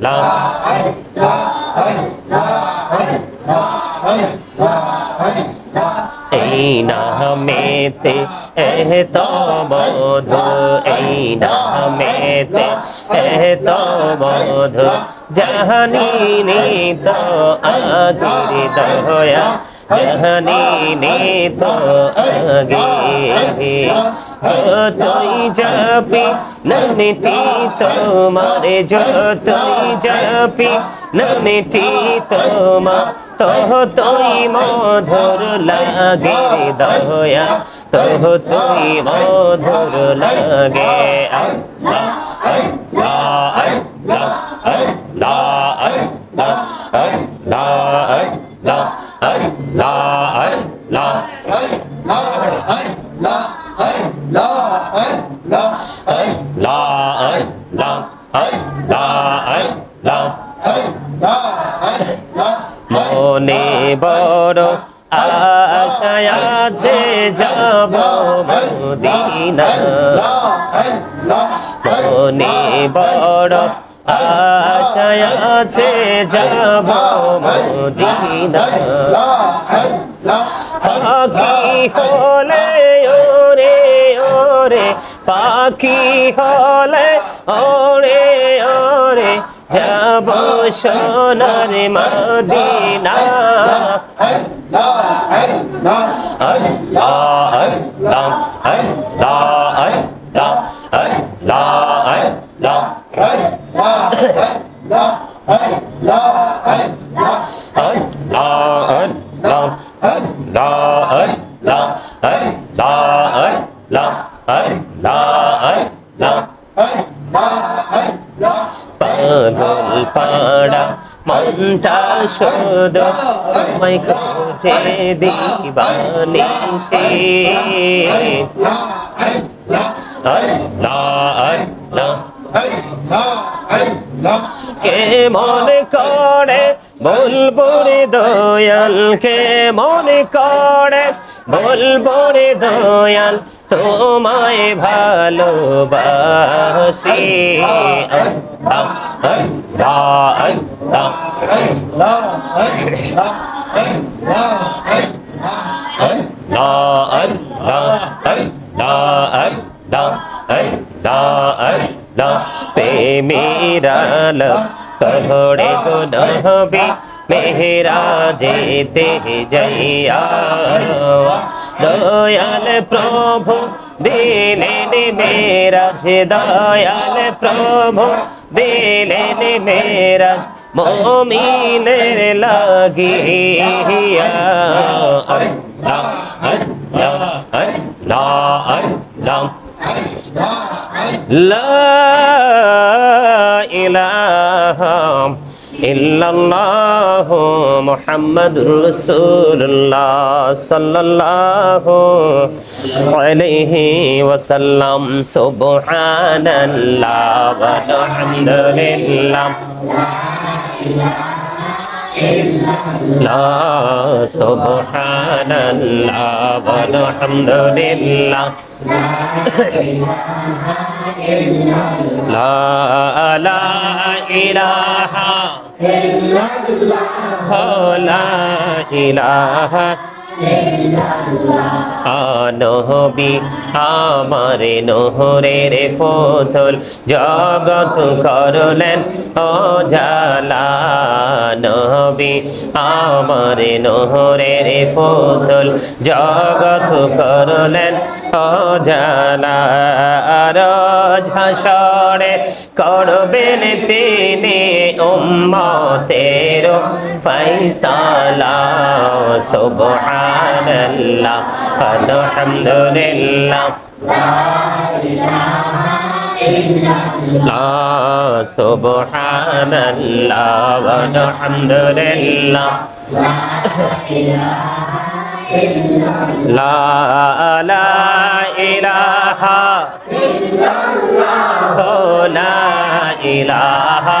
la এই নামেতে, এহ তো বধু এই নামেতে এ তো বধু জাহানি নিত আগির দয়া জাহানি নিত আগে। যতই যাবি নামটি তোমার, যতই যাবি নামটি তোমার তহ তুই মধুর লাগে দয়া তহ তুই মধুর লাগে La la la la la la la মনে বড় আশায় আছে যাব মদিনা। মনে বড় আশায় আছে যাব মদিনা। পাখি হলে ওরে ওরে, পাখি হলে ওরে ওরে যাব সোনার Medina La la la la la la মনটা শুধু তোমায় খুঁজে দিবানি সে। আল্লাহ আল্লাহ কে মনে করে বলব রে দয়াল কে মনে করে বলব রে দয়াল, তোমায় ভালোবাসি। আল্লাহ আল্লাহ। কহড়ে গুনবি মেহরা যেতে যাইয়া দয়াল প্রভু দিলেন মেরাজ দয়াল প্রভু দিলেন মেরাজ মোমিনের লাগিয়া আল্লাহ আল্লাহ আল্লাহ আল্লাহ লা لا سبحان الله والحمد لله لا لا إله إلا الله لا إله আনহবি আমার নহরের ফতল জগত করলেন ও জালা নহবি আমার নহরের ফতল জগত করলেন ও জালার ঝাসরে করবেন তিনি উম্মতের ফৈসালা সুবহানাল্লাহ আলহামদুলিল্লাহ। লা সুবহানাল্লাহ আলহামদুলিল্লাহ। লা লা ইলাহা ও লা ইলাহা।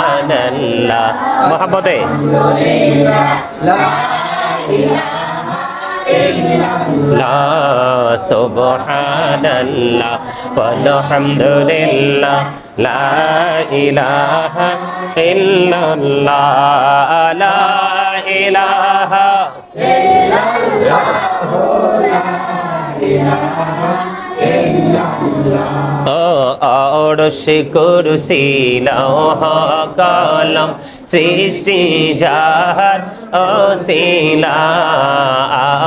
সুবহানাল্লাহ। মহাব্বতে? লা সুবহানাল্লাহ ইল্লাল্লাহ। লা ইলাহা অড়সে কুরসি লৌহ কলম সৃষ্টি যাহার অশিলা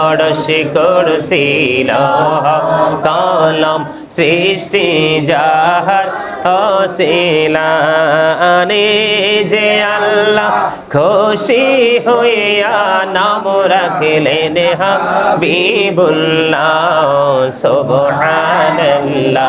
অড়সে কুরসি লৌহ কলম সৃষ্টি যাহার অশিলা যে আল্লাহ খুশি হইয়া নাম রাখলেন হাবিবুল্লাহ সুবহানাল্লাহ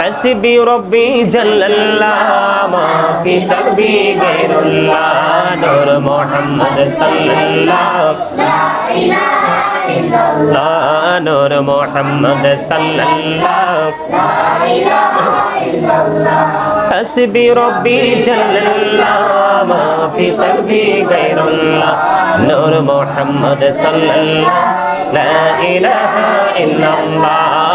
حسبي ربي جل الله ما في قلبي غير الله نور محمد صلى الله لا نور محمد صلى الله حسبي ربي جل الله ما في قلبي غير الله نور محمد صلى الله لا إله إلا الله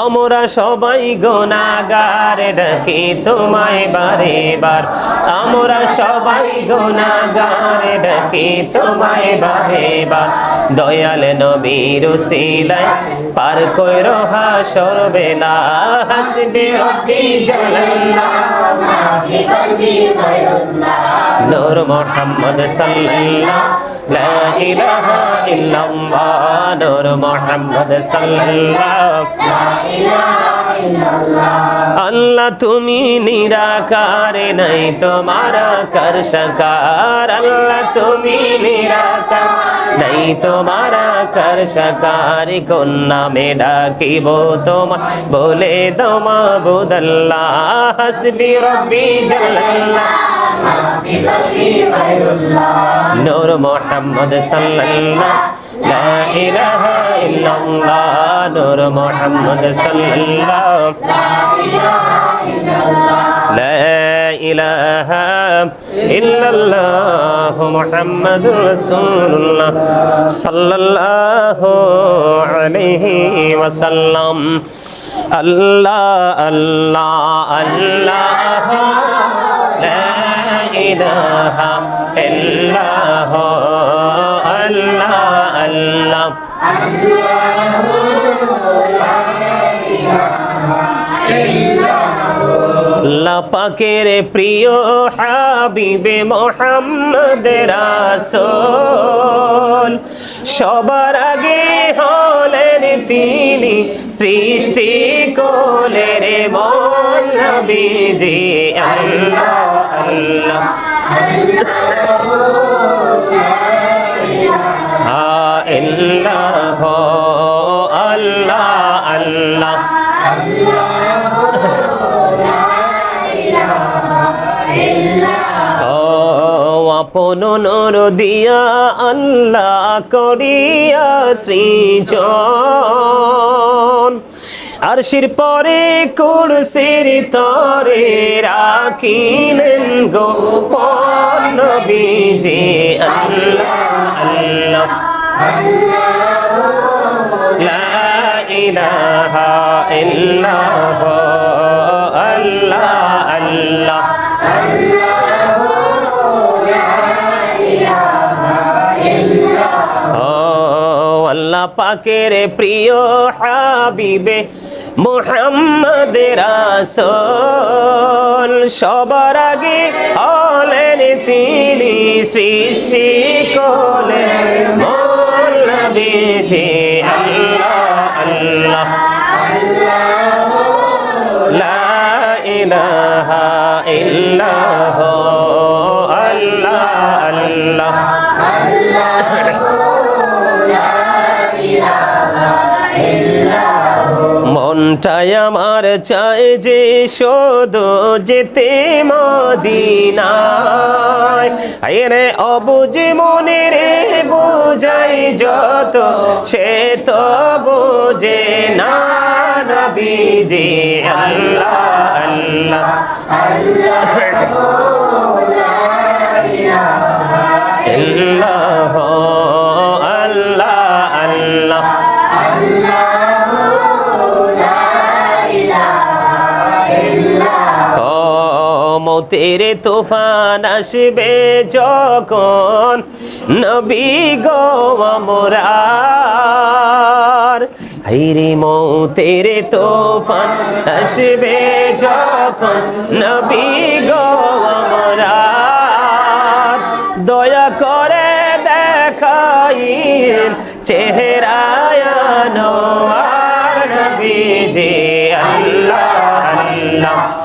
আমরা সবাই গোনাগার ডাকি তোমায় বারে বার আমরা সবাই গোনাগার ডাকি তোমায় বারে বার দয়াল নবীর সিলাই পার কইর হাসর বেলা। হাসবে রব্বি জাল্লাল্লাহ নূর মোহাম্মদ সাল্লাল্লাহ, লা ইলাহা ইল্লাল্লাহ। নূর মোহাম্মদ সাল্লাল্লাহ আল্লাহ তুমি নিরাকার নাই তোমার কর সকার আল্লাহ তুমি নিরাকার নাই তোমার কর সকার কোন নামে ডাকিব তোমা বলে দমা বুদল্লাহ হাসবি রব্বি জাল্লাল্লাহ নূর মোহাম্মদ সাল্লাল্লাহ। লা ইলাহা ইল্লাল্লাহ নূর মুহাম্মদ সাল্লাল্লাহু লা ইলাহা ইল্লাল্লাহ মুহাম্মদুর রাসূলুল্লাহ সাল্লাল্লাহু আলাইহি ওয়াসাল্লাম। আল্লাহ আল্লাহ আল্লাহ। লা ইলাহা ইল্লাল্লাহ। আল্লাহ আল্লাহ। লাপাকের প্রিয় হাবিবে মোহাম্মদ রাসোল সবার আগে হলেন তিনি সৃষ্টি কোলের মন নবীজি। আল্লাহ আল্লাহ। ইল্লাহ আল্লাহ আল্লাহ। আপন নর দিয়া আল্লাহ করিয়া সৃজন। আর শির পরে কুরসির তরে রাখিলেন গোপন বিজে আল্লাহ আল্লাহ। পাকের প্রিয় হাবিবে মোহাম্মদ রাসূল সবার আগে হলেন তিনি সৃষ্টি করলেন। নবীজি আল্লাহ আল্লাহ। লা ইলাহা ইল্লাল্লাহ মনটাই আমার চায় যে শোধ যেতে মদিনায়? আরে অবুজ মনে রে, বোঝাই যত, সে তো বোঝে না আল্লাহ আল্লাহ আল্লাহ। আল্লাহ। মতের তুফান আসবে যখন নবী গো আমরার। হাইরে মতের তুফান আসবে যখন নবী গো আমরার। দয়া করে দেখাইন চেহারায় নোয়ার নবীজি। আল্লাহ আল্লাহ।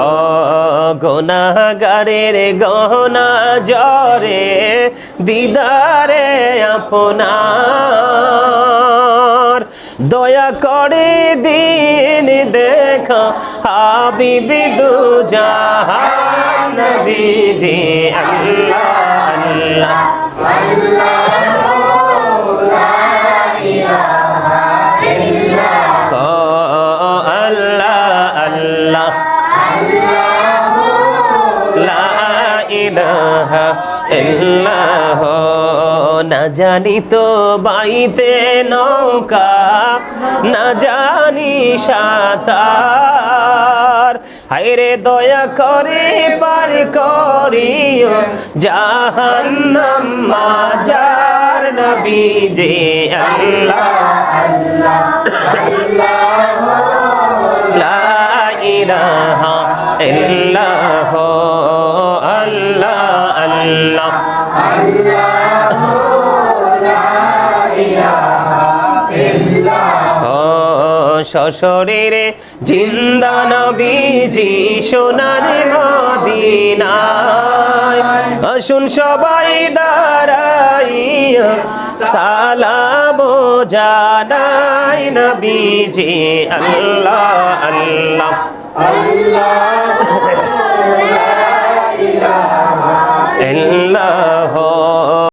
ও গুনাহগারের গহনা জরে দিদারে আপনার। দয়া করে দিন দেখা, হাবিবি দু জাহান নবীজি আল্লাহ আল্লাহ। ও ইল্লাহ না জানি তো বাইতে নৌকা, না জানি সাঁতার। হায়রে দয়া করে পার করিও, জাহান্নাম মাজার নবী যে আল্লাহ। লা ইলাহা ইল্লাহ আল্লাহ আল্লাহ সশরীরে জিন্দা নবীজি সোনার মদিনায়। আসুন সবাই দাঁড়াইয়া সালাম জানাই নবীজি আল্লাহ আল্লাহ। আল্লাহ ইল্লাহ